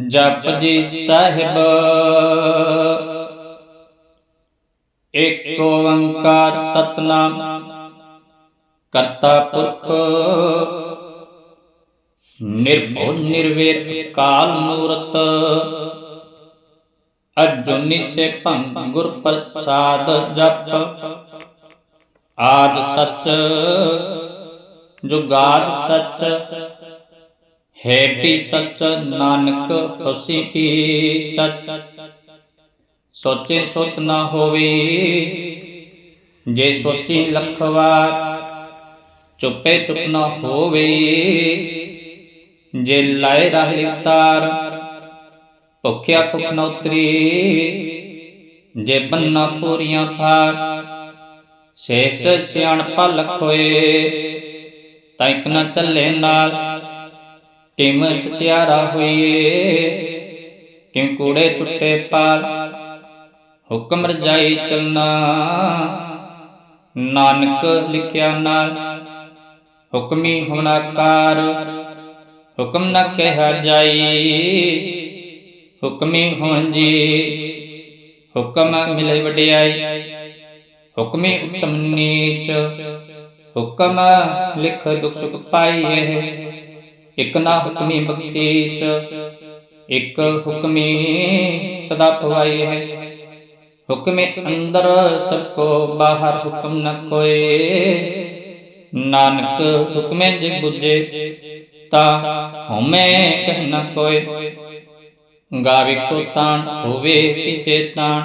ਜਪਜੀ ਸਾਹਿਬ। ਏਕ ਓੰਕਾਰ ਸਤਨਾਮ, ਕਰਤਾ ਪੁਰਖ। ਨਿਰਭਉ ਨਿਰਵੈਰ ਕਾਲ ਮੂਰਤ ਅਜੁਨੀ ਸੇ ਭੰਗ ਗੁਰ ਪ੍ਰਸਾਦ ਜਪ। ਆਦ ਸਚ, ਜੁਗਾਦ ਸਚ ਹੈ ਵੀ ਸਚ ਨਾਨਕ ਹੋਸੀ ਵੀ ਸਚ? ਸੋਚੇ ਸੋਚ ਨਾ ਹੋਵੇ। ਜੇ ਸੋਚੀ ਲੱਖ ਵਾਰ ਚੁੱਪੇ ਚੁੱਪ ਨਾ ਹੋਵੇ। ਜੇ ਲਾਇ ਰਹੇ ਤਾਰ ਭੁੱਖਿਆ ਭੁਖ ਨਾ ਉਤਰੀ। ਜੇ ਬੰਨਾ ਪੂਰੀਆਂ ਪਾਰ ਸੇਸ ਸਿਆਣਪਾ ਲਖੋਏ ਤੈਕ ਨਾ ਚੱਲੇ ਨਾਲ। ਕਿਮ ਸਤਿਆਰਾ ਹੋਈਏ ਕਿਮ ਕੂੜੇ ਟੁੱਟੇ ਪਾਰ? ਹੁਕਮ ਰਜਾਈ ਚਲਨਾ ਨਾਨਕ ਲਿਖਿਆ ਨਾਲ। ਹੁਕਮੀ ਹੁਨਾਕਾਰ ਹੁਕਮ ਨ ਕਹਿਆ ਜਾਈ। ਹੁਕਮੀ ਹੋਂ ਹੁਕਮ ਮਿਲੇ ਵਡਿਆਈ। ਹੁਕਮੀ ਉਤਮ ਨੀਚ, ਹੁਕਮ ਲਿਖ ਦੁਖ ਸੁਖ ਪਾਈਏ। ਇਕ ਨਾ ਹੁਕਮੀ ਬਖਸ਼ੀਸ਼, ਇਕ ਹੁਕਮੀ ਸਦਾ ਪਵਾਈਏ ਹੁਕਮੇ ਅੰਦਰ ਸਭ ਕੋ ਬਾਹਰ ਹੁਕਮ ਨ ਕੋਏ। ਨਾਨਕ ਹੁਕਮੇ ਜੇ ਬੁਝੇ, ਤਾ ਹਉਮੈ ਕਹਿ ਨ ਕੋਏ। ਗਾਵੇ ਕੋ ਤਾਣ ਹੋਵੇ ਕਿਸੇ ਤਾਣ,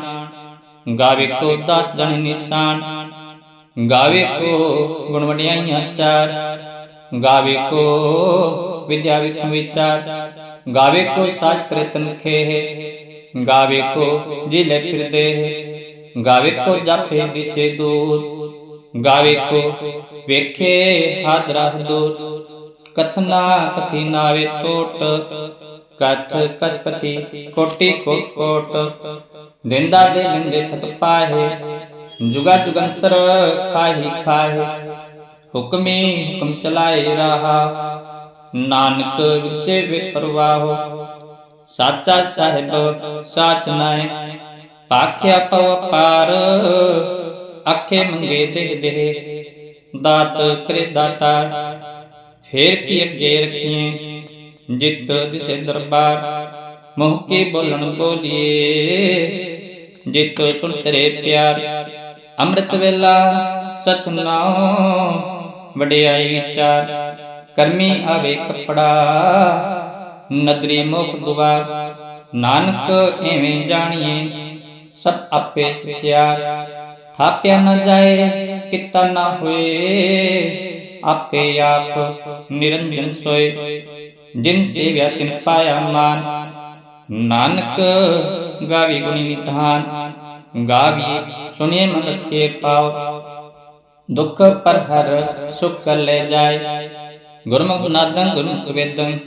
ਗਾਵੇ ਕੋ ਦਾਤ ਜਨ ਨਿਸ਼ਾਨ। ਗਾਵੇ ਕੋ ਗੁਣ ਵਡਿਆਈਆਂ ਚਾਰ, ਗਾਵੇ ਕੋ ਵਿਦਿਆ ਵਿਖ ਵਿਚਾਰ ਗਾਵੇ ਕੋ ਸਾਜ ਪ੍ਰਤਨ ਖੇ ਗਾਵੇ ਕੋ ਜਿਲੇ ਫਿਰਦੇ ਗਾਵੇ ਕੋ ਜਾਪੇ ਦਿਸੇ ਦੂਰ ਗਾਵੇ ਕੋ ਵੇਖੇ ਹਾਦਰਾ ਦੂਰ ਕਥਨਾ ਕਥੀ ਨਾਵੇ ਟੋਟ ਕਥ ਕਥ ਕਥੀ ਕੋਟੀ ਕੋ ਕੋਟ ਦਿੰਦਾ ਦੇ ਲਿੰਦੇ ਥਕ ਪਾਹੇ ਜੁਗਾ ਜੁਗੰਤਰ ਕਾਹੀ ਖਾਹੇ ਹੁਕਮੇ ਹੁਕਮ ਚਲਾਏ ਰਹਾ ਨਾਨਕ ਵਿਸੇ ਵੇ ਪਰਵਾਹੋ ਸਾਚਾ ਸਾਹਿਬ, ਸਾਚ ਨਾਏ ਆਖਿਆ ਪਵ ਪਾਰ ਆਖੇ ਮੰਗੇ ਦੇ ਦੇ ਦਾਤ ਕਰੇ ਦਾਤਾ ਫੇਰ ਕੀ ਅੱਗੇ ਰਖੀਏ, ਜਿਤ ਦਿਸੇ ਦਰਬਾਰ। ਮੋਹ ਕੇ ਬੋਲਣ ਬੋਲੀਏ, ਜਿਤ ਸੁਣ ਤੇਰੇ ਪਿਆਰ। ਅੰਮ੍ਰਿਤ ਵੇਲਾ ਸਤਨਾਮ, ਵਡਿਆਈ ਵਿਚਾਰ। ਕਰਮੀ ਆਵੇ ਕਪੜਾ। ਨਦਰੀ ਮੁਖ ਦੁਆਰ ਨਾਨਕ ਐਵੇਂ ਜਾਣੀਏ। ਸਭ ਆਪੇ ਸਚਿਆਰ ਥਾਪਿਆ ਨ ਜਾਏ ਕਿਤਾ ਨਾ ਹੋਏ। ਆਪੇ ਆਪ ਨਿਰੰਜਨ ਸੋਏ। ਜਿਨ ਸੇਵਿਆ ਤਿਨ ਪਾਇਆ ਮਾਨ। ਨਾਨਕ ਗਾਵੀ ਗੁਣੀ ਨਿਧਾਨ। ਗਾਵੀ ਸੁਨੇ ਮਨ ਰਖੇ ਪਾਉ ਦੁਖ ਪਰ ਹਰ ਸੁਖ ਲੈ ਜਾਏ। ਗੁਰਮੁਖ ਨਾਦਨ ਗੁਰਮੁਖ ਵੇਦਨ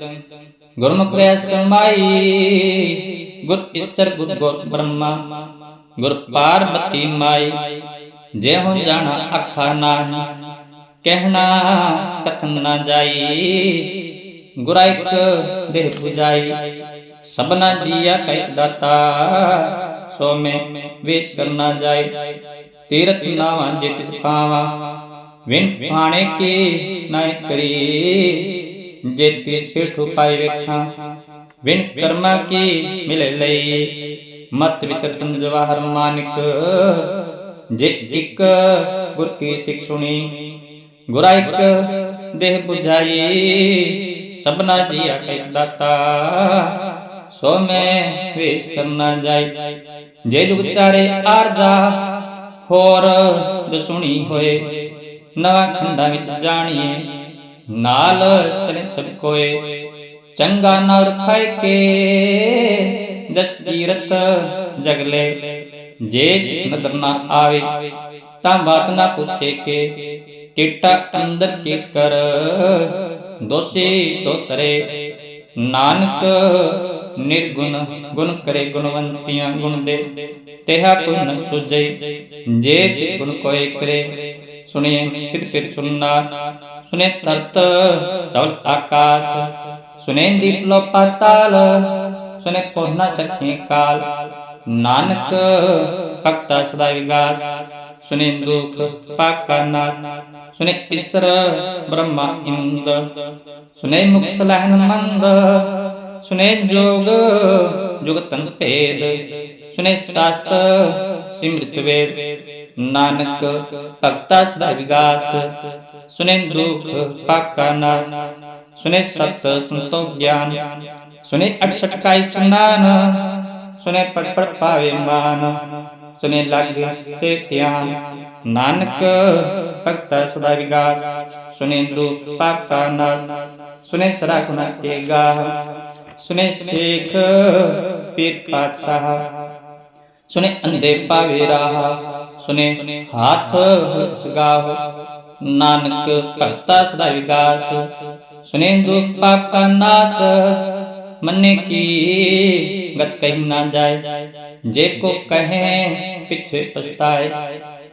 ਗੁਰਮੁਖ ਰਿਆ ਸਮਾਈ ਗੁਰ ਇਸਤਰ ਗੁਰ ਗੁਰ ਬ੍ਰਹਮਾ, ਗੁਰ ਪਾਰਬਤੀ ਮਾਈ। ਜੇ ਹੋ ਜਾਣਾ ਅੱਖਾਂ ਨਾਹੀ, ਕਹਿਣਾ ਕਥਨ ਨਾ ਜਾਈ। ਗੁਰਾ ਇੱਕ ਦੇਹ 부ਜਾਈ ਸਭਨਾ ਜੀਆ ਕਹਿ ਦਾਤਾ, ਸੋ ਮੈਂ ਵੇਸ ਕਰਨਾ ਜਾਏ ਤੀਰਥ ਨਾਵਾਂ ਜੇ ਤਿਸ ਪਾਵਾਂ ਵਿਨ ਪਾਣੇ ਕੀ ਨਾ ਕਰੀ ਜੇ ਤੇ ਸਿਠ ਪਾਈ ਵੇਖਾਂ ਵਿਨ ਕਰਮਾ ਕੀ ਮਿਲੇ ਲਈ ਮਤ ਵਿਚਰਤਨ ਜਵਾਹਰ ਮਾਨਿਕ ਜੇ ਇੱਕ ਗੁਰ ਕੀ ਸਿੱਖ ਸੁਣੀ ਗੁਰਾ ਇੱਕ ਦੇਹ 부ਜਾਈ ਸਭਨਾ ਜੀਆ ਕਹਿ ਦਾਤਾ ਸੋ ਮੈਂ ਵੇ ਸਰਨਾ ਜਾਈ ਜੇ ਜੁਗ ਚਾਰੇ ਆਰਜਾ ਹੋਰ ਦਸੁਣੀ ਹੋਏ ਨਵਾਂ ਖੰਡਾਂ ਵਿੱਚ ਜਾਣੀਏ। ਨਾਲ ਚਲੇ ਸਭ ਕੋਏ। ਚੰਗਾ ਨਰ ਖਾਇ ਕੇ। ਜਸ ਕੀਰਤ ਜਗਲੇ। ਜੇ ਜਿਸ ਨਦਰ ਨਾ ਆਵੇ, ਤਾਂ ਬਾਤ ਨਾ ਪੁੱਛੇ ਕੇ। ਕਿਟਾ ਅੰਦਰ ਕੀ ਕਰ। ਦੋਸੀ ਤੋ ਤਰੇ। ਨਾਨਕ ਨਿਰਗੁਣ ਗੁਣ ਕਰੇ ਗੁਣਵੰਤੀਆਂ ਗੁਣ ਦੇ। ਤੇਹਾ ਕੋਈ ਨ ਜੇ ਤਿਸ ਗੁਣ ਕੋਏ ਕਰੇ। ਸੁਣੀਏ ਸਿਰ ਪਿਰ ਸੁਨਨਾ ਸੁਨੇ ਤਰਤ ਤਵਲ ਆਕਾਸ਼। ਸੁਨੇ ਦੀਪ ਲੋ ਪਾਤਾਲ ਸੁਨੇ ਪੁਰ ਸਕੇ ਕਾਲ। ਨਾਨਕ ਭਗਤਾ ਸਦਾ ਵਿਗਾਸ ਸੁਨੇ ਦੁਖ ਪਾਕਾ ਨਾਸ। ਸੁਨੇ ਈਸਰ ਬ੍ਰਹਮਾ ਇੰਦ ਸੁਨੇ ਮੁਖ ਸਲਹਨ ਮੰਦ। ਸੁਨੇ ਜੋਗ ਜੁਗਤਨ ਭੇਦ। ਸੁਨੇ ਸਤ ਸਿਮ੍ਰਿਤ ਵੇਦ। ਨਾਨਕ ਭਗਤਾ ਸਦਾ ਵਿਗਾਸ, ਸੁਨੇ ਦੁਖ ਪਾਕਾ ਨਾਸ, ਸੁਨੇ ਸਤ ਸੰਤੋ ਗਿਆਨ, ਸੁਨੇ ਅਠਸਠ ਕਾਈ ਸੰਦਾਨ ਸੁਨੇ ਪੜ ਪੜ ਪਾਵੇ ਮਾਨ, ਸੁਨੇ ਲੱਗ ਸੇ ਧਿਆਨ। ਨਾਨਕ ਭਗਤਾ ਸਦਾ ਵਿਗਾਸ, ਸੁਨੇ ਦੁਖ ਪਾਕਾ ਨਾਸ, ਸੁਨੇ ਸਰਾ ਗੁਨਾ ਕੇ ਗਾਹ ਸੁਨੇ ਸੇਖ ਪੀਰ ਪਾਤਸ਼ਾਹ ਸੁਨੇ ਅੰਦੇ ਪਾਵੇ ਰਾਹ, ਸੁਨੇ ਹਾਥ ਸਗਾਹ। ਨਾਨਕ ਭਗਤਾ ਸਦਾ ਵਿਗਾਸ ਸੁਨੇ ਦੁਖ ਪਾਪ ਕਾ ਨਾਸ। ਮੰਨੇ ਕੀ ਗਤ ਕਹੀ ਨਾ ਜਾਏ, ਜੇ ਕੋ ਕਹੇ ਪਿਛੇ ਪਛਤਾਏ।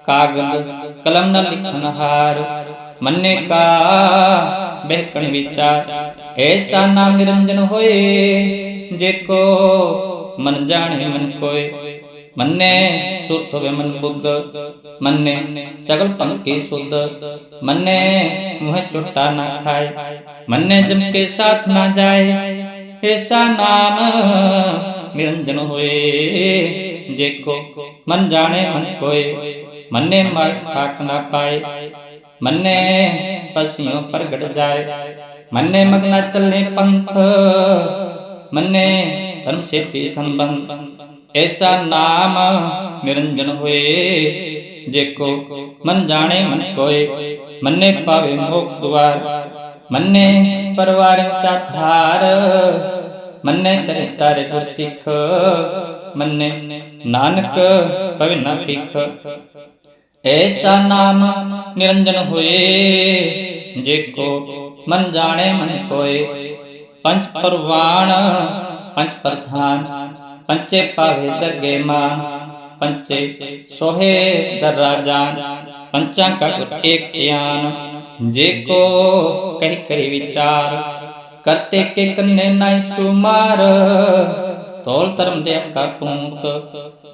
ਕਾਗਦ ਕਲਮ ਨ ਲਿਖਨ ਹਾਰ, ਮੰਨੇ ਕਾ ਬਹਿਕਣ ਵਿਚਾਰ। ਐਸਾ ਨਾਮ ਨਿਰੰਜਨ ਹੋਏ, ਜੇ ਕੋ ਮਨ ਜਾਣੇ ਮਨ ਕੋਏ। ਮੰਨੇ ਸੁਰਤ ਹੋਵੇ ਮਨ ਬੁੱਧ ਮੰਨੇ ਸਗਲ ਪੰਕੇ ਸੁਧ ਮੰਨੇ ਮੁਹ ਚੁੱਟਾ ਨਾ ਖਾਏ ਮੰਨੇ ਜਮ ਕੇ ਸਾਥ ਨਾ ਜਾਏ ਐਸਾ ਨਾਮ ਨਿਰੰਜਨ ਹੋਏ ਜੇ ਕੋ ਮਨ ਜਾਣੇ ਮਨ ਕੋਏ ਮੰਨੇ ਮਰ ਠਾਕ ਨਾ ਪਾਏ ਮੰਨੇ ਪਸਿਓ ਪ੍ਰਗਟ ਜਾਏ ਮੰਨੇ ਮਗਨਾ ਚੱਲੇ ਪੰਥ ਮੰਨੇ ਧਰਮ ਸੇਤੀ ਸੰਬੰਧ ਐਸਾ ਨਾਮ ਨਿਰੰਜਨ ਹੋਏ। ਜੇ ਕੋ ਮਨ ਜਾਣੇ, ਮਨ ਕੋਏ। ਮੰਨੇ ਪਾਵੇ ਮੋਖ ਦੁਆਰ। ਮੰਨੇ ਪਰਵਾਰ ਸਾਥਾਰ ਮੰਨੇ ਤਰੇ ਤਾਰੇ ਗੁਰ ਸਿੱਖ। ਮੰਨੇ ਨਾਨਕ ਪਵੇ ਨਾ ਭਿਖ। ਐਸਾ ਨਾਮ ਨਿਰੰਜਨ ਹੋਏ। ਜੇ ਕੋ ਮਨ ਜਾਣੇ, ਮਨ ਕੋਏ। ਪੰਜ ਪਰਵਾਣ, ਪੰਜ ਪ੍ਰਧਾਨ। ਪੰਚੇ ਪਾਵੇ ਦਰਗੇ ਮਾਨ ਪੰਚੇ ਸੋਹੇ ਦਰਾ ਜਾਨ ਪੰਚਾਂ ਕਾ ਏਕ ਗਿਆਨ ਜੇ ਕੋ ਕਹਿ ਕਰੀ ਵਿਚਾਰ, ਕਰਤੇ ਕੇ ਕੰਨੇ ਨਾਈ ਸੁਮਾਰ। ਤੋਲ ਧਰਮ ਦੇ ਕਾ ਪੂੰਤ,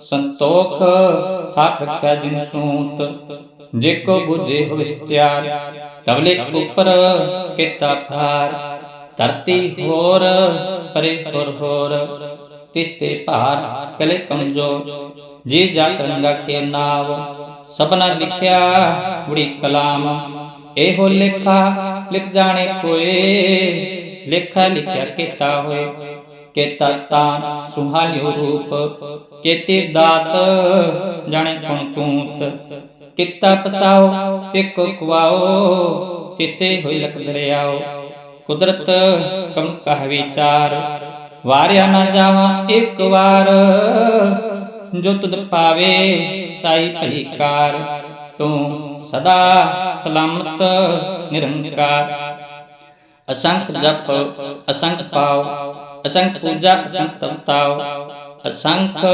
ਸੰਤੋਖ ਥਾਪ ਰੱਖਿਆ ਜਿਨ ਸੂਤ। ਜੇ ਕੋ ਬੁਝੇ ਹੋ ਵਿਸਤਿਆਰ ਤਬਲੇ ਉੱਪਰ ਕੀਤਾ ਭਾਰ ਧਰਤੀ ਹੋਰ, ਪਰੇ ਹੋਰ ਹੋਰ। ਤਿਸਤੇ ਭਾਰ, ਕਲੇ ਕਮਜੋ ਜੀ ਜਾਤ ਰੰਗਾ ਕੇ ਨਾਵ, ਸਭਨਾ ਲਿਖਿਆ ਬੜੀ ਕਲਾਮ। ਇਹੋ ਲੇਖਾ ਲਿਖ ਜਾਣੇ ਕੋਏ, ਲੇਖਾ ਲਿਖਿਆ ਕੀਤਾ ਹੋਏ। ਕੇਤਾ ਤਾਂ ਸੁਹਾਲਿਓ ਰੂਪ, ਕੇਤੇ ਦਾਤ ਜਾਣੇ ਕੁਣ ਕੂਤ। ਕਿੱਤਾ ਪਸਾਓ ਇੱਕ ਕੁਵਾਓ ਤਿਸਤੇ ਹੋਈ ਲਖ ਦਰਿਆਓ। ਕੁਦਰਤ ਕਮ ਕਹ ਵਿਚਾਰ ਵਾਰਿਆ ਨਾ ਜਾਵਾਂ ਇੱਕ ਵਾਰ। ਜੋ ਤੁਧ ਪਾਵੇ ਸਾਈ ਭਲੀ ਕਾਰ ਤੂੰ ਸਦਾ ਸਲਾਮਤ, ਨਿਰੰਕਾਰ। ਅਸੰਖ ਜਪ, ਅਸੰਖ ਪਾਉ ਅਸੰਖ ਪੂਜਾ, ਅਸੰਖ ਤਪਤਾਉ ਅਸੰਖ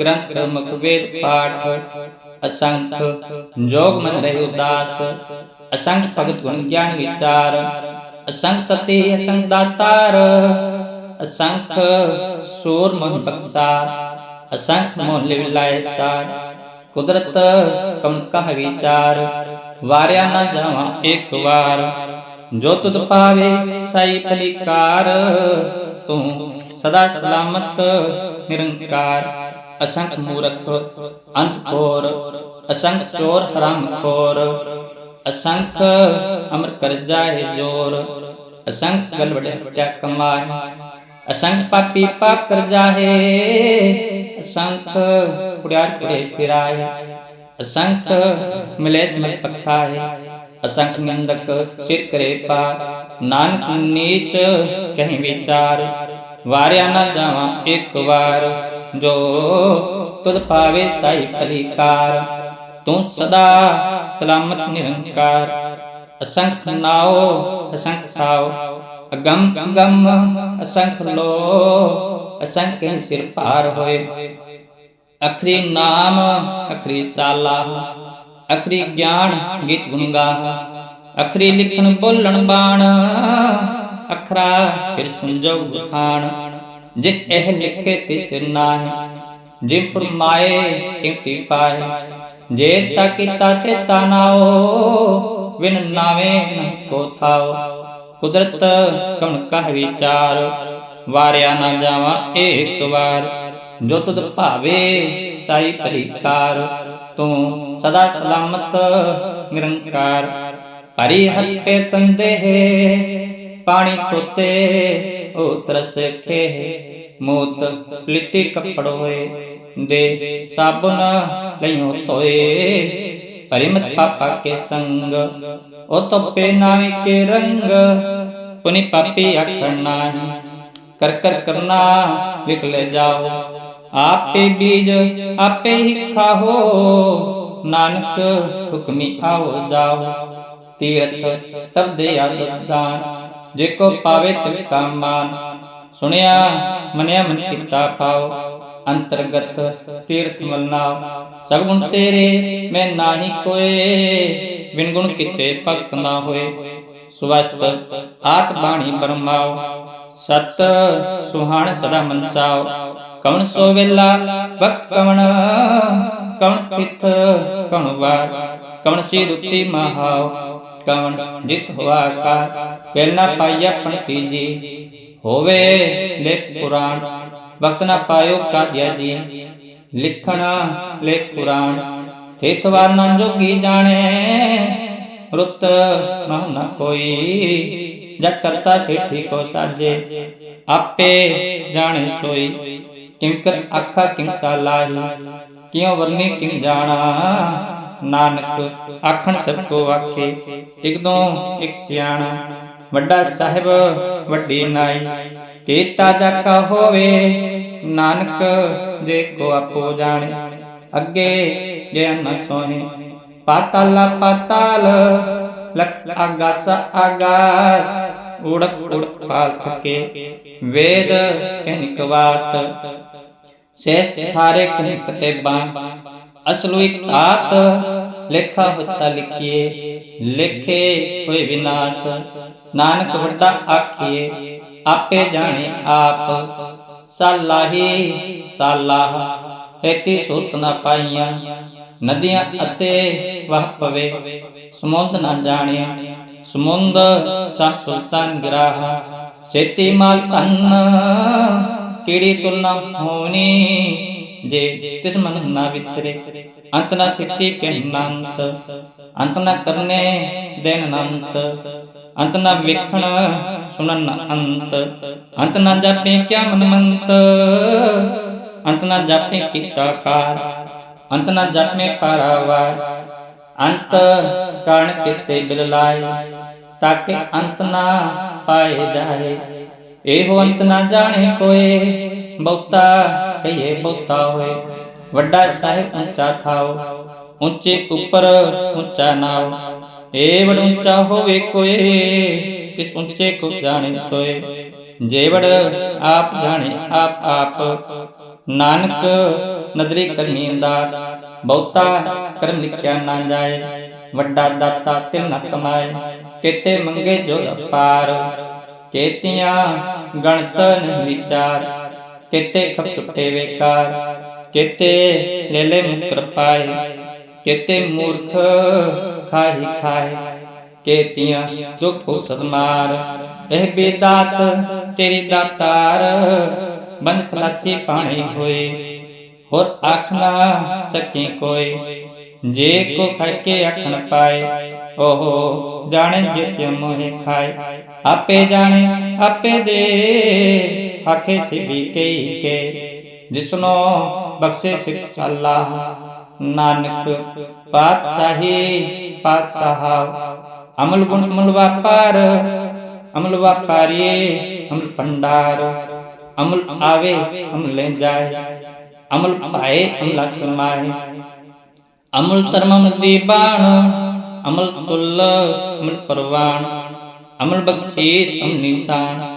ਗ੍ਰੰਥ ਮੁਖ ਪਾਠ। ਅਸੰਖ ਜੋਗ ਮਨ ਰਹਿ ਉਦਾਸ। ਅਸੰਖ ਭਗਤ ਗੁਣ ਗਿਆਨ ਵਿਚਾਰ। ਅਸੰਖ ਸਤੀ, ਅਸੰਖ ਦਾਤਾਰ। ਅਸੰਖ ਸੂਰ ਮਨ ਬਖਸਾਰ ਅਸੰਖ ਮੋਹ ਲਿਵ ਲਾਇ ਤਾਰ ਕੁਦਰਤ ਕਮ ਕਹ ਵਿਚਾਰ ਵਾਰਿਆ ਨਾ ਜਾਵਾਂ ਇੱਕ ਵਾਰ ਜੋ ਤੁਧ ਪਾਵੇ ਸਾਈ ਭਲੀਕਾਰ ਤੂੰ ਸਦਾ ਸਲਾਮਤ ਨਿਰੰਕਾਰ ਅਸੰਖ ਮੂਰਖ ਅੰਤ ਕੋਰ ਅਸੰਖ ਚੋਰ ਹਰਾਮ ਖੋਰ ਅਸੰਖ ਅਮਰ ਕਰ ਜਾਏ ਜੋਰ ਅਸੰਖ ਗਲਵੜ ਹਟਿਆ ਕਮਾਏ ਅਸੰਖ ਪਾਪੀ ਪਾਪ ਕਰ ਜਾਏ ਅਸੰਖ ਕੁੜਿਆਰ ਕੁੜੇ ਫਿਰਾਏ ਅਸੰਖ ਮਿਲੇਸ ਮਤ ਪਖਾਏ ਅਸੰਖ ਨਿੰਦਕ ਸਿਰ ਕਰੇ ਪਾਰ, ਨਾਨਕ ਨੀਚ ਕਹੀਂ ਵਿਚਾਰ, ਵਾਰਿਆ ਨਾ ਜਾਵਾਂ ਇੱਕ ਵਾਰ, ਜੋ ਤੁਧ ਪਾਵੇ ਸਾਈ ਭਲੀਕਾਰ ਤੂੰ ਸਦਾ ਸਲਾਮਤ ਨਿਰੰਕਾਰ ਅਸੰਖ ਨਾਉ ਅਸੰਖ ਸਾਉ ਅਗੰਮ ਅਗੰਮ ਅਸੰਖ ਲੋ, ਅਸੰਖ ਸਿਰ ਭਾਰ ਹੋਏ। ਅਖਰੀ ਨਾਮ, ਅਖਰੀ ਸਾਲਾ, ਅਖਰੀ ਗਿਆਨ ਗੀਤ ਗੁਣ ਅਖਰੀ ਲਿਖਣ ਬੋਲਣ ਬਾਣ, ਅਖਰਾ ਸਿਰ ਸੁੰਜੋ ਖਾਨ ਜੇ ਇਹ ਲਿਖੇ ਤਿਸ ਨਾਹੀ, ਜੇ ਫਰਮਾਏ ਤਿਉ ਪਾਏ ਜੇ ਤਾ ਕੀਤਾ ਤੇ ਤਾ ਵਿਨ ਨਾਵੇ ਨ ਕੋ ਥਾਓ। ਕੁਦਰਤ ਕਉਣ ਕਹ ਵਿਚਾਰ, ਵਾਰਿਆ ਨਾ ਜਾਵਾ ਏਕ ਵਾਰ। ਜੋ ਤੁਧ ਭਾਵੇ, ਸਾਈ ਭਲੀਕਾਰ ਤੂੰ ਸਦਾ ਸਲਾਮਤ, ਨਿਰੰਕਾਰ। ਹਰੀ ਹੱਥ ਪੇ ਤੰਦੇ ਹੈ, ਪਾਣੀ ਤੋਤੇ, ਉਹ ਤਰਸ ਖੇ ਮੂਤ ਲਿੱਤੀ ਕੱਪੜ ਦੇ ਸਾਬਨ ਲਈਓ ਤੋਏ ਪਰਿਮਤ ਪਾਪਾ ਕੇ ਸੰਗ ਉਹ ਤਪੇ ਨਾਵੀ ਕੇ ਰੰਗ, ਪੁਨੀ ਪਾਪੀ ਆਖਣਾ ਕਰ ਕਰ ਕਰਨਾ ਲਿਖ ਲੈ ਜਾਓ। ਆਪੇ ਬੀਜ ਆਪੇ ਹੀ ਖਾਹੋ ਨਾਨਕ ਹੁਕਮੀ ਆਓ ਜਾਓ। ਤੀਰਥ ਤਬ ਦੇ ਜੇ ਕੋ ਪਾਵੇ ਤਿਲ ਕਾ ਸੁਣਿਆ, ਮਨਿਆ, ਮਨ ਕੀਤਾ ਪਾਓ, ਅੰਤਰਗਤ ਤੀਰਥ ਮਲਨਾਓ। ਸਭ ਗੁਣ ਤੇਰੇ ਮੈਂ ਨਾਹੀ ਕੋਏ ਬਿਨ ਗੁਣ ਭਗਤ ਨਾ ਹੋਏ। ਸੁਵਸਤ ਆਤ ਬਾਣੀ ਪਰਮਾਓ ਸਤ ਸੁਹਾਣ ਸਦਾ ਮੰਚਾਓ ਕਵਣ ਸੋ ਵੇਲਾ ਵਕਤ ਕਵਣ? ਕਵਣ ਤਿਥ ਕਵਣ ਵਾਰ? ਕਵਣ ਸੀ ਰੁੱਤੀ ਮਹਾਉ? ਕਵਣ ਜਿਤ ਹੋਆ ਕਾ ਵੇਲ ਨਾ ਪਾਈ ਆਪਣ ਹੋਵੇ ਲਿਖ ਪੁਰਾਣ, ਵਕਤ ਨਾ ਪਾਇਓ ਕਾਜਿਆ ਜੀ। ਲਿਖਣਾ ਲੇਖ ਪੁਰਾਣ ਤਿਥ ਵਾਰ ਨਾ ਜੋਗੀ ਜਾਣੇ, ਰੁੱਤ ਮਹ ਨ ਕੋਈ। ਜਗ ਕਰਤਾ ਸੇਠੀ ਕੋ ਸਾਜੇ, ਆਪੇ ਜਾਣੇ ਸੋਈ। ਕਿਮ ਕਰ ਆਖਾ ਕਿਮ ਸਾਲਾਹੀ ਕਿਉ ਵਰਨੇ ਕਿਮ ਜਾਣਾ। ਨਾਨਕ ਆਖਣ ਸਭ ਕੋ ਆਖੇ ਇਕ ਦੋ ਸਿਆਣਾ। ਵੱਡਾ ਸਾਹਿਬ ਵੱਡੀ ਨਾਈ, ਕੀਤਾ ਜਾਕਾ ਹੋਵੇ, ਨਾਨਕ ਜੇ ਕੋ ਆਪੋ ਜਾਣੇ। ਅੱਗੇ ਜੇ ਨ ਸੋਹੇ ਪਾਤਾਲ ਪਾਤਾਲ, ਲਖ ਆਗਾਸ ਆਗਾਸ, ਉੜਕ ਉੜਕ ਪਾਲ ਥਕੇ ਵੇਦ ਕਨਿਕ ਬਾਤ ਸੇ ਥਾਰੇ ਕਨਿਕ ਤੇ ਬਾਂ ਅਸਲੂ ਇਕ ਤਾਤ ਲੇਖਾ ਹੁਤਾ ਲਿਖੀਏ, ਲਿਖੇ ਹੋਏ ਵਿਨਾਸ਼, ਨਾਨਕ ਵੱਡਾ ਆਖੀਏ, ਆਪੇ ਜਾਣੇ ਆਪ, ਸਾਲਾਹੀ ਸਾਲਾਹ ਇਤੀ ਸੁਤ ਨਾ ਪਾਈਆਂ, ਨਦੀਆਂ ਅਤੇ ਵਹ ਪਵੇ। ਸਮੁੰਦ ਨਾ ਜਾਣਿਆ, ਸਮੁੰਦ ਸਾ ਸੁਲਤਾਨ ਗਿਰਾਹ। ਸੇਤੀ ਮਾਲ ਤਨ ਕਿਹੜੀ ਤੁਲਨਾ ਹੋਣੀ, ਜੇ ਤਿਸ ਮਨ ਨਾ ਵਿਸਰੇ। ਅੰਤ ਨਾ ਸਿੱਤੀ ਕਹਿਨੰਤ ਅੰਤ ਨਾ ਕਰਨੇ ਦੇਨ ਅਨੰਤ। ਅੰਤ ਨਾ ਵੇਖਣ ਸੁਣਨ ਅੰਤ ਅੰਤ ਨਾ ਜਾਪੇ ਕਿਆ ਮਨਮੰਤ। ਅੰਤ ਨਾ ਜਾਪੇ ਕੀਤਾ ਕਾਰ ਅੰਤ ਨਾ ਜਪਮੇ ਪਾਰਾਵਾਰ ਅੰਤ ਕਾਣ ਕਿਤੇ ਬਿਲ ਲਾਏ ਤਾਕੇ ਅੰਤ ਨਾ ਪਾਏ ਜਾਏ ਇਹੋ ਅੰਤ ਨਾ ਜਾਣੇ ਕੋਏ ਬਹੁਤਾ ਕਹੀਏ ਬਹੁਤਾ ਹੋਏ ਵੱਡਾ ਸਾਹਿਬ ਉੱਚਾ ਥਾਓ ਉੱਚੇ ਉੱਪਰ ਉੱਚਾ ਨਾਉ ਏ ਵਡ ਉੱਚਾ ਹੋਵੇ ਕੋਏ ਕਿਸ ਉੱਚੇ ਕੋ ਜਾਣੇ ਸੋਏ ਜੇ ਵਡ ਆਪ ਜਾਣੇ ਆਪ ਆਪ ਨਾਨਕ ਨਦਰੀ ਕਰਮੀਂਦਾ ਬਹੁਤਾ ਕਰਮ ਲਿਖਿਆ ਨਾ ਜਾਏ, ਵੱਡਾ ਦਾਤਾ ਤਿਨ ਨ ਕਮਾਏ, ਕਿਤੇ ਮੰਗੇ ਜੋ ਅਪਾਰ, ਕੇਤੀਆਂ ਗਣਤ ਨਹੀਂ ਵਿਚਾਰ, ਕਿਤੇ ਖਪ ਟੁੱਟੇ ਵੇਕਾਰ, ਕਿਤੇ ਲੈ ਲੈ ਮੁਕਰ ਪਾਏ ਕਿਤੇ ਮੂਰਖ ਖਾਹੀ ਖਾਏ, ਕੇਤੀਆਂ ਦੁਖ ਹੋ ਸਦਮਾਰ, ਇਹ ਬੇਦਾਤ ਤੇਰੀ ਦਾਤਾਰ ਬੰਦ ਖਲਾਚੇ ਪਾਣੇ ਹੋਏ। ਹੋਰ ਆਖ ਨਾ ਸਕੇ ਕੋਈ। ਜੇ ਕੋ ਖਾਇ ਆਖਣ ਪਾਏ, ਓਹੋ ਜਾਣੇ ਜਿਤ ਮੋਹਿ ਖਾਏ। ਆਪੇ ਜਾਣੇ, ਆਪੇ ਦੇ। ਆਖੇ ਸਿਬੀ ਕਈ ਕੇ। ਜਿਸਨੋ ਬਖਸ਼ੇ ਸਿਖ ਅੱਲਾਹ ਨਾਨਕ ਪਾਤਸ਼ਾਹੀ, ਪਾਤਸ਼ਾਹ। ਅਮਲ ਗੁਣ ਅਮਲ ਵਾਪਾਰ, ਅਮਲ ਵਾਪਾਰੀਏ, ਅਮਲ ਭੰਡਾਰ। ਅਮਲ ਆਵੇ ਅਮਲ ਲੈ ਜਾਏ। ਅਮਲ ਭਾਏ ਅਮਲ ਸਮਾਏ। ਅਮਲ ਧਰਮ ਦੀ ਬਾਣ, ਅਮਲ ਤੁਲ, ਅਮਲ ਪਰਵਾਨ ਅਮਲ ਬਖਸ਼ੀਸ਼ ਅਮਲ ਨਿਸ਼ਾਨ।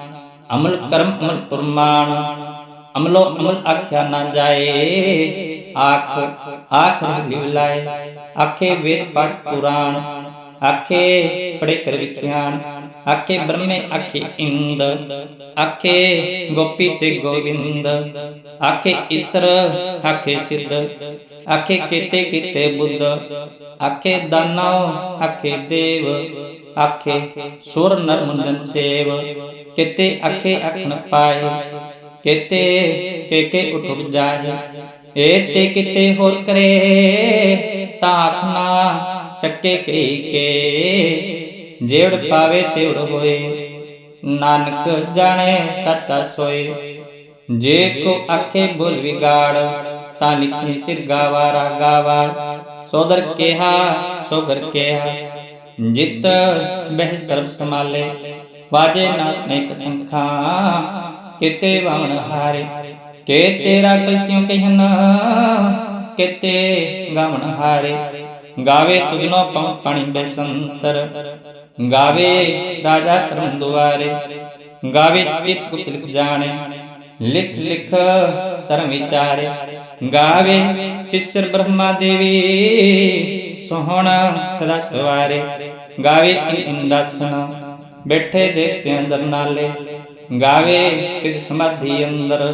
ਅਮਲ ਕਰਮ, ਅਮਲ ਫਰਮਾਨ ਅਮਲੋ ਅਮਲ ਆਖਿਆ ਨਾ ਜਾਏ। ਆਖ ਆਖ ਲਿਵਲਾਏ ਆਖੇ ਵੇਦ ਪੜ ਪੁਰਾਣ। ਆਖੇ ਪੜੇ ਕਰ ਵਿਖਿਆਨ। ਆਖੇ ਬ੍ਰਹਮੇ ਆਖੇ ਇੰਦ ਆਖੇ ਗੋਪੀ ਤੇ ਗੋਵਿੰਦ ਆਖੇ ਈਸ਼ਰ ਆਖੇ ਸਿੱਧ ਆਖੇ ਕੀਤੇ ਕੀਤੇ ਬੁੱਧ ਆਖੇ ਦਾਨਵ ਆਖੇ ਦੇਵ ਆਖੇ ਸੁਰ ਨਰ ਮੁੰਦਨ ਸੇਵ ਕਿਤੇ ਆਖੇ ਅਖਣ ਪਾਏ ਕਿਤੇ ਕੇ ਕੇ ਉਠ ਉਠ ਜਾਏ ਏ ਤੇ ਕਿਤੇ ਹੋਰ ਕਰੇ ਤਾਂ ਆਖਣਾ ਸਕੇ ਕਈ ਕੇ ਜੇੜ ਪਾਵੇ ਤੇੜ ਹੋਏ। ਨਾਨਕ ਜਾਣੇ ਸੱਚਾ ਸੋਏ। ਜੇ ਕੋ ਆਖੇ ਬੋਲ ਵਿਗਾੜ ਤਾਂ ਲਿਖੀ ਸਿਰ ਗਾਵਾਰਾ ਗਾਵਾ। ਸੋਦਰ ਕਿਹਾ ਸੋਗਰ ਕਿਹਾ। ਜਿਤ ਬਹਿ ਸਰਬ ਸਮਾਲੇ ਵਾਜੇ ਨੇ ਕਸੰਖਾ ਕਿਤੇ ਵਾਣ ਹਾਰੇ। ਕੇ ਤੇਰਾ ਕਲਸਿਉ ਕਹਿਨ ਕਿਤੇ ਗਾਵਣ ਹਾਰੇ। ਗਾਵੇ ਤੁਧਨੋ ਪਉ ਪਾਣੀ ਬੈਸੰਤਰ। ਗਾਵੇ ਰਾਜਾ ਧਰਮ ਦੁਆਰੇ ਗਾਵੇ ਚਿਤ ਕੁਤ ਜਾਣੇ, ਲਿਖ ਲਿਖ ਧਰਮ ਵਿਚਾਰੇ, ਗਾਵੇ ਈਸ਼ਰ ਬ੍ਰਹਮਾ ਦੇਵੀ, ਸੋਹਣਾ ਸਦਾ ਸਵਾਰੇ, ਗਾਵੇ ਇੰਦਾਸਨ ਬੈਠੇ ਦੇਖਤੇ ਅੰਦਰ ਨਾਲੇ, ਗਾਵੇ ਸਿਧ ਸਮਾਧੀ ਅੰਦਰ,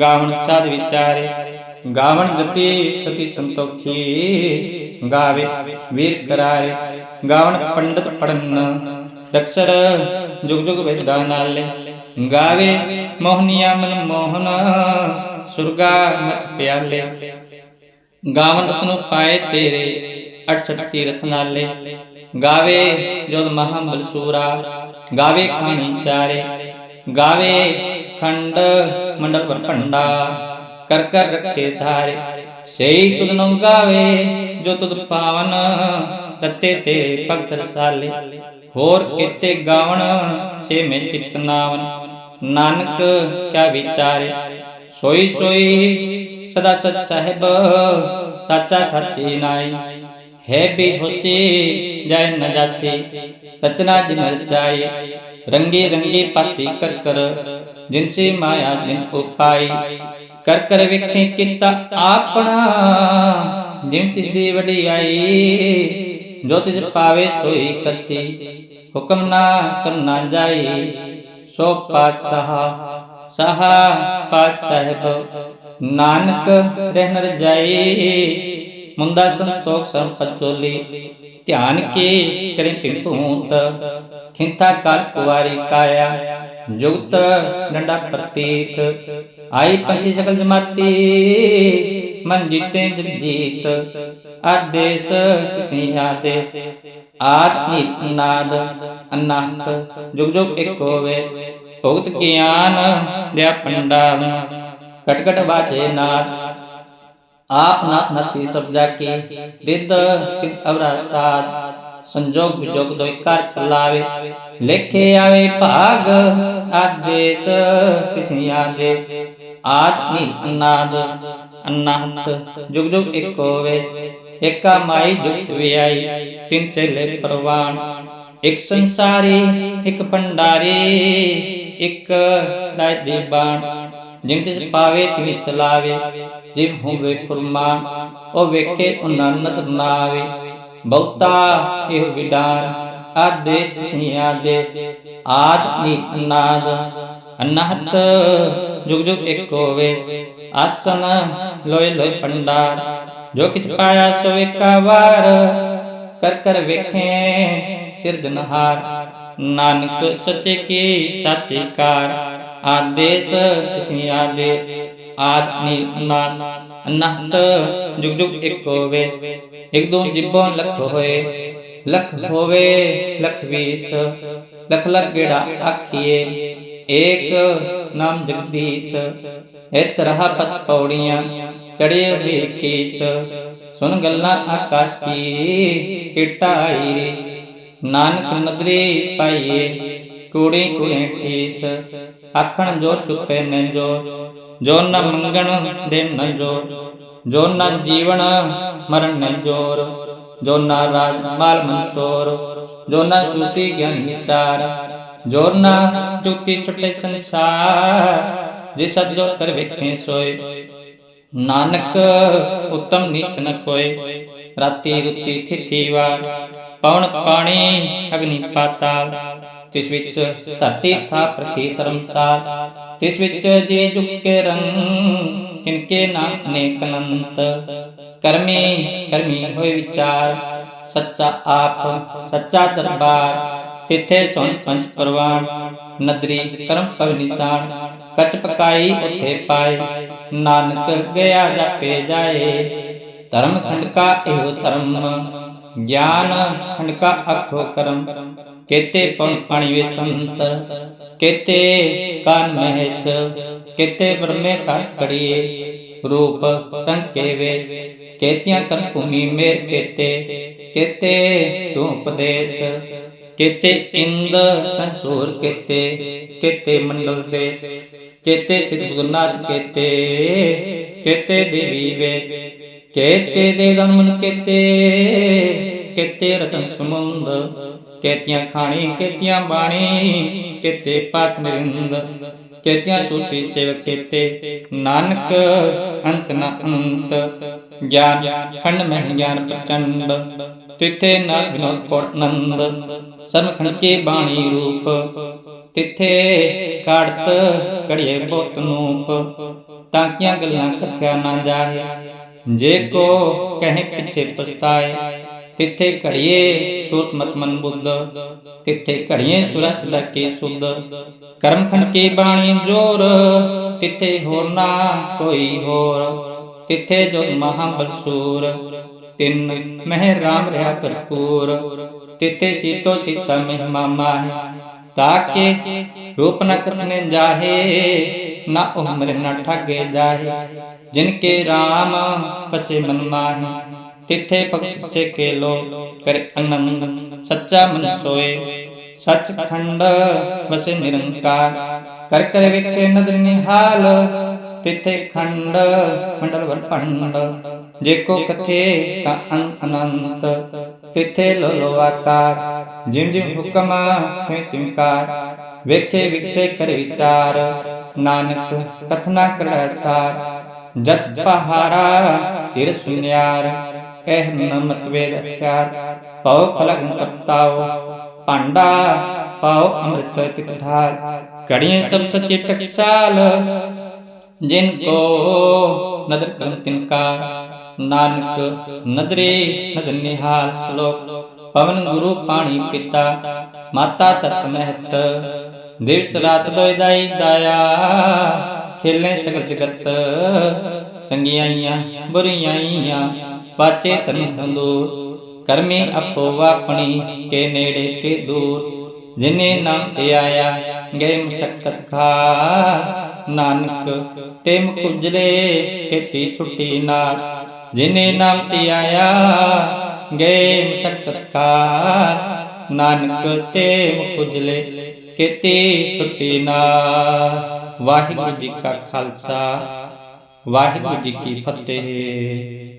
ਗਾਵਣ ਸਾਧ ਵਿਚਾਰੇ ਗਾਵਣ ਗਤੀ ਸਤੀ ਸੰਤੋਖੀ, ਗਾਵੇ ਵੀਰ ਕਰਾਰੇ। ਗਾਵਣ ਪੰਡਤ ਪੜਨ, ਅਕਸਰ ਜੁਗ ਜੁਗ ਵੇਦਾ ਨਾਲੇ ਗਾਵੇ ਮੋਹਨੀਆ ਮਨ ਮੋਹਨ, ਸੁਰਗਾ ਮਤ ਪਿਆਲੇ। ਗਾਵਨ ਰਤਨੁ ਪਾਏ ਤੇਰੇ 68 ਤੀਰਥ ਨਾਲੇ ਗਾਵੇ ਜੋਦ ਮਹਾ ਸੂਰਾ ਗਾਵੇ ਖਾਣੀ ਚਾਰੇ। ਗਾਵੇ ਖੰਡ ਮੰਡਲ ਪਰ ਭੰਡਾ। ਕਰ ਕਰ ਰੱਖੇ ਧਾਰੇ। ਸਈ ਤੁਧ ਨੂੰ ਗਾਵੇ ਜੋ ਤੁਧ ਪਾਵਨ ਰੱਤੇ ਤੇ ਭਗਤ ਰਸਾਲੇ ਹੋਰ ਕਿਤੇ ਗਾਵਣ ਸੇ ਮੈਂ ਚਿਤ ਨਾਵਨ ਨਾਨਕ ਕਿਆ ਵਿਚਾਰੇ। ਸੋਈ ਸੋਈ ਸਦਾ ਸਚ ਸਾਹਿਬ, ਸਾਚਾ ਸਾਚੀ ਨਾਈ। ਹੈ ਵੀ ਹੋਸੀ ਜੈ ਨ ਜਾਸੀ, ਰਚਨਾ ਜਿਨ ਰਚਾਈ। ਰੰਗੀ ਰੰਗੀ ਪਾਤੀ ਕਰ ਕਰ ਜਿਨ ਮਾਇਆ ਜਿਨ ਉਪਾਈ। ਕਰ ਕਰ ਵੇਖੇ ਕੀਤਾ ਆਪਣਾ। ਜਿਨ ਤਿਸ ਦੀ ਵਡਿਆਈ, ਜੋ ਤਿਸ ਪਾਵੇ ਸੋਈ ਕਰਸੀ ਹੁਕਮ ਨਾ ਕਰਨਾ ਜਾਈ, ਸੋ ਪਾਤਸ਼ਾਹ, ਸਹਾ ਪਾਤ ਸਾਹਿਬ ਨਾਨਕ ਰਹਿਣ ਰਜਾਈ ਮੁੰਦਾ ਸੰਤੋਖ ਸੰਪਤ ਧਿਆਨ ਕੇ ਕਰੇ ਪਿੰਪੂਤ ਖਿੰਤਾ ਕਾਲ ਕੁਵਾਰੀ ਕਾਇਆ। ਜੁਗਤ ਡੰਡਾ ਪ੍ਰਤੀਤ, ਆਈ ਪੰਛੀ ਸਕਲ ਜਮਾਤੀ, ਮਨ ਜੀਤੇ ਜੀਤ। ਆਦੇਸ ਕਿਸੀ ਆਦੇਸ, ਆਦ ਨਾਦ ਅਨਹਤ ਜੁਗ ਜੁਗ ਇੱਕ ਹੋਵੇ ਭੁਗਤ ਗਿਆਨ ਦਿਆ ਪੰਡਾਲ ਕਟ ਬਾਜੇ ਨਾਦ। ਆਪ ਨਾਥ ਨਥੀ ਸਭ ਜਾ ਰਿੱਧ ਸਿਧ ਅਵਰਾ ਸਾਧ ਸੰਜੋਗ ਵਿਜੋਗ ਦੋਇ ਕਰ ਚਲਾਵੇ, ਲਿਖੇ ਆਵੇ ਭਾਗ ਆਦੇਸ, ਕਿਸੀ ਆਦੇਸ। ਆਦ ਨੀਲ ਅਨਾਦ ਅਨਾਹਤ ਜੁਗ ਜੁਗ ਇੱਕ ਹੋਵੇ ਏਕਾ ਮਾਈ ਜੁਗਤ ਵਿਆਈ, ਤਿੰਨ ਚੇਲੇ ਪ੍ਰਵਾਨ। ਇੱਕ ਸੰਸਾਰੀ, ਇੱਕ ਭੰਡਾਰੀ, ਇੱਕ ਰਾਜ ਦੀ ਬਾਣ। ਜਿਮ ਤਿਸ ਪਾਵੇ ਤਿਵ ਚਲਾਵੇ ਜਿਵ ਹੋਵੇ ਫੁਰਮਾਨ। ਉਹ ਵੇਖੇ ਉਹਨਾਂ ਨਦਰ ਨਾ ਆਵੇ ਬਹੁਤਾ ਇਹ ਵਿਡਾਣ। ਆਦੇਸ ਤਿਸੀ ਆਦੇਸ ਆਦ ਨੀ ਅਨਾਦ ਅਨਹਤ ਜੁਗ ਜੁਗ ਇੱਕ ਹੋਵੇ ਆਸਨ ਲੋਏ ਲੋਏ ਪੰਡਾਰ, ਜੋ ਕਿਛ ਪਾਇਆ ਸੋ ਵਾਰ, ਕਰ ਕਰ ਵੇਖੇ ਸਿਰਜਨਹਾਰ ਨਾਨਕ ਸੱਚੇ ਕੀ ਸਤਿਕਾਰ ਆਦੇਸ ਕਿਸੀ ਆਦੇਸ ਆਦ ਨੀ ਨਾਨ ਅਨਹਤ ਜੁਗ ਜੁਗ ਇੱਕ ਹੋਵੇ ਇੱਕ ਦੋ ਜਿੱਬੋਂ ਲੱਖ ਹੋਏ ਲੱਖ ਹੋਵੇ, ਲੱਖ ਵੀਸ, ਲਖ ਲਖ ਗੇੜਾ ਆਖੀਏ। ਏਕ ਨਾਮ ਜਗਦੀਸ਼, ਇਤ ਰਹਾ ਪਤ ਪੌੜੀਆਂ ਚੜੇ ਹੋਏ ਕੀਸ। ਸੁਨ ਗੱਲਾਂ ਆਕਾਸ਼ ਕੀ ਕਿਟਾਈ ਰੇ ਨਾਨਕ ਨਦਰੀ ਪਾਈਏ, ਕੂੜੀ ਕੁੜੇ ਠੀਸ। ਆਖਣ ਜੋਰ ਚੁੱਪੇ ਨੇ ਜੋ ਜੋ ਨ ਮੰਗਣ ਦੇ ਨ ਜੋਰ ਜੋ ਨ ਜੀਵਨ ਮਰਨ ਜੋਰ ਜੋ ਨ ਰਾਜ ਮਾਲ ਮਨਸੋਰ ਜੋ ਸੁਤੀ ਗਿਆਨ ਵਿਚਾਰ ਜੋ ਨ ਛੁਟੇ ਸੰਸਾਰ, ਜਿ ਸਜੋ ਕਰ ਵੇਖੇ ਸੋਏ। ਨਾਨਕ ਉਤਮ ਨੀਚ ਨ ਕੋਏ ਰਾਤੀ ਰੁਤੀ ਥਿਥੀ ਵਾਰ। ਪਵਨ ਪਾਣੀ ਅਗਨੀ ਪਾਤਾਲ ਤਿਸ ਵਿੱਚ ਧਰਤੀ ਥਾ ਪ੍ਰਖੀ ਧਰਮਸਾਲ ਤਿਸ ਵਿੱਚ ਜੀ ਜੁਕੇ ਰੰਗ ਕਿਨਕੇ ਨਾਮ ਅਨੇਕ ਅਨੰਤ। ਕਰਮੀ ਕਰਮੀ ਹੋਏ ਵਿਚਾਰ, ਸੱਚਾ ਆਪ, ਸੱਚਾ ਦਰਬਾਰ, ਤਿੱਥੇ ਸੁਣ ਪੰਜ ਪ੍ਰਵਾਨ, ਨਦਰੀ ਕਰਮ ਪਵ ਨਿਸ਼ਾਨ, ਕਚ ਪਕਾਈ ਉਥੇ ਪਾਏ, ਨਾਨਕ ਗਿਆ ਜਾਪੇ ਜਾਏ। ਧਰਮ ਖੰਡ ਕਾ ਇਹੋ ਧਰਮ, ਗਿਆਨ ਖੰਡ ਕਾ ਅਖੋ ਕਰਮ। ਕੇਤੇ ਪਉ ਪਾਣੀ ਵੇ ਸੰਤਰ, ਕੇਤੇ ਕਾਨ ਮਹਿਸ, ਕੇਤੇ ਬ੍ਰਹਮੇ ਘਟ ਕੜੀਏ ਰੂਪ ਰੰਗ ਕੇ ਵੇ ਕੇਤਿਆਂ ਕਰ ਭੂਮੀ ਮੇਰ ਕੇਤੇ ਕੇਤੇ ਤੂੰ ਉਪਦੇਸ਼ ਕੇਤੇ ਇੰਦ ਸੰਸੂਰ ਕੇਤੇ ਕੇਤੇ ਮੰਡਲ ਦੇ ਕੇਤੇ ਸਿਧ ਗੁਰਨਾਥ ਕੇਤੇ ਕੇਤੇ ਦੇਵੀ ਵੇ ਕੇਤੇ ਦੇ ਗਮਨ ਕੇਤੇ ਕੇਤੇ ਰਤਨ ਸਮੁੰਦ, ਕੇਤੀਆਂ ਖਾਣੀ, ਕੇਤੀਆਂ ਬਾਣੀ, ਕੇਤੇ ਪਾਤ ਨਿਰਿੰਦ, ਕੇਤੀਆਂ ਸੂਤੀ ਸੇਵਕ ਕੇਤੇ, ਨਾਨਕ ਅੰਤ ਨ ਅੰਤ ਗਿਆਨ ਖੰਡ ਮਹਿ ਗਿਆਨ ਪ੍ਰਚੰਡ ਤਿੱਥੇ ਨਾ ਵਿਨੋਦ ਕੋਟ ਨੰਦ ਸਰਮ ਕੇ ਬਾਣੀ ਰੂਪ ਤਿੱਥੇ ਕਾੜਤ ਕੜੀਏ ਬੋਤ ਨੂਪ ਤਾਂਕੀਆਂ ਗੱਲਾਂ ਕਥਿਆ ਨਾ ਜਾਹੇ ਜੇ ਕੋ ਕਹੇ ਪਿੱਛੇ ਪਛਤਾਏ ਤਿੱਥੇ ਘੜੀਏ ਸੂਤ ਮਤ ਮਨ ਬੁੱਧ ਤਿੱਥੇ ਘੜੀਏ ਸੁਰਾ ਸਦਾ ਸੁਧ ਕਰਮ ਖੰਡ ਬਾਣੀ ਜੋਰ ਤਿੱਥੇ ਹੋਰ ਨਾ ਕੋਈ ਹੋਰ ਤਿੱਥੇ ਜੋ ਮਹਾਬਲਸੂਰ, ਤਿੰਨ ਮਹਿ ਰਾਮ ਰਹਾ ਭਰਪੂਰ, ਤਿੱਥੇ ਸੀਤੋ ਸੀਤਾ ਮਹਿਮਾ ਮਾਹੇ ਤਾਕੇ ਰੂਪ ਨ ਕਥਨੇ ਜਾਹੇ, ਨਾ ਉਹ ਨ ਠਾਗੇ ਜਾਹੇ ਜਿਨ ਕੇ RAM ਪਸੇ ਮਨ ਮਾਹੀ ਤਿੱਥੇ ਭਗਤ ਸੇ ਕੇ ਲੋ ਕਰ ਅਨੰਦ, ਸੱਚਾ ਮਨ ਸੋਏ, ਸੱਚ ਖੰਡ ਵਸੇ ਨਿਰੰਕਾਰ, ਕਰ ਕਰ ਵੇਖੇ ਨਦਰ ਨਿਹਾਲ ਤਿੱਥੇ ਖੰਡ ਮੰਡਲ ਵਰ ਪੰਡ ਜੇ ਕੋ ਕਥੇ ਤਾ ਅੰਤ ਅਨੰਤ। ਤਿੱਥੇ ਲੋ ਲੋ ਆਕਾਰ। ਜਿਮ ਜਿਮ ਹੁਕਮ ਹੈ ਤਿਮਕਾਰ ਵੇਖੇ ਵਿਖਸੇ ਕਰ ਵਿਚਾਰ। ਨਾਨਕ ਕਥਨਾ ਕਰੈ ਸਾਰ। ਜਤ ਪਹਾਰਾ ਤਿਰ ਸੁਨਿਆਰ। ਕਹਿ ਨਮਤ ਵੇਦ ਅਖਿਆਰ। ਪਉ ਫਲਕ ਤਪਤਾਓ। ਭਾਂਡਾ ਪਾਉ ਅੰਮ੍ਰਿਤ ਤਿਕਠਾਰ ਕੜੀਆਂ ਸਭ ਸੱਚੇ ਟਕਸਾਲ। ਜਿਨ ਕੋ ਨਦਰ ਕਰ ਤਿਨਕਾਰ ਨਾਨਕ ਨਦਰੇ ਨਦਰ ਨਿਹਾਲ ਸ਼ਲੋਕ ਪਵਨ ਗੁਰੂ ਪਾਣੀ ਪਿਤਾ ਮਾਤਾ ਤਤ ਮਹਿਤ ਦਿਵਸ ਰਾਤ ਦੋਇ ਦਾਈ ਦਾਇਆ ਖੇਲੇ ਸਗਲ ਜਗਤ ਚੰਗਿਆਈਆਂ ਬੁਰੀਆਈਆਂ ਪਾਚੇ ਤਨ ਤੰਦੂਰ ਕਰਮੀ ਆਪੋ ਵਾਪਣੀ ਕੇ ਨੇੜੇ ਤੇ ਦੂਰ ਜਿਨੇ ਨਾਮ ਤੇ ਆਇਆ ਗਏ ਮੁਸ਼ਕਤ ਖਾ ਨਾਨਕ ਤੇ ਮੁਕੁਜਲੇ ਕੀਤੀ ਛੁੱਟੀ ਨਾਲ। ਜਿਨੇ ਨਾਮ ਤੇ ਆਇਆ, ਗਏ ਮੁਸ਼ਕਤ ਖਾ ਨਾਨਕ ਤੇ ਮੁਕੁਜਲੇ ਕੀਤੀ ਛੁੱਟੀ ਨਾਲ। ਵਾਹਿਗੁਰੂ ਜੀ ਕਾ ਖਾਲਸਾ, ਵਾਹਿਗੁਰੂ ਜੀ ਕੀ ਫਤਿਹ।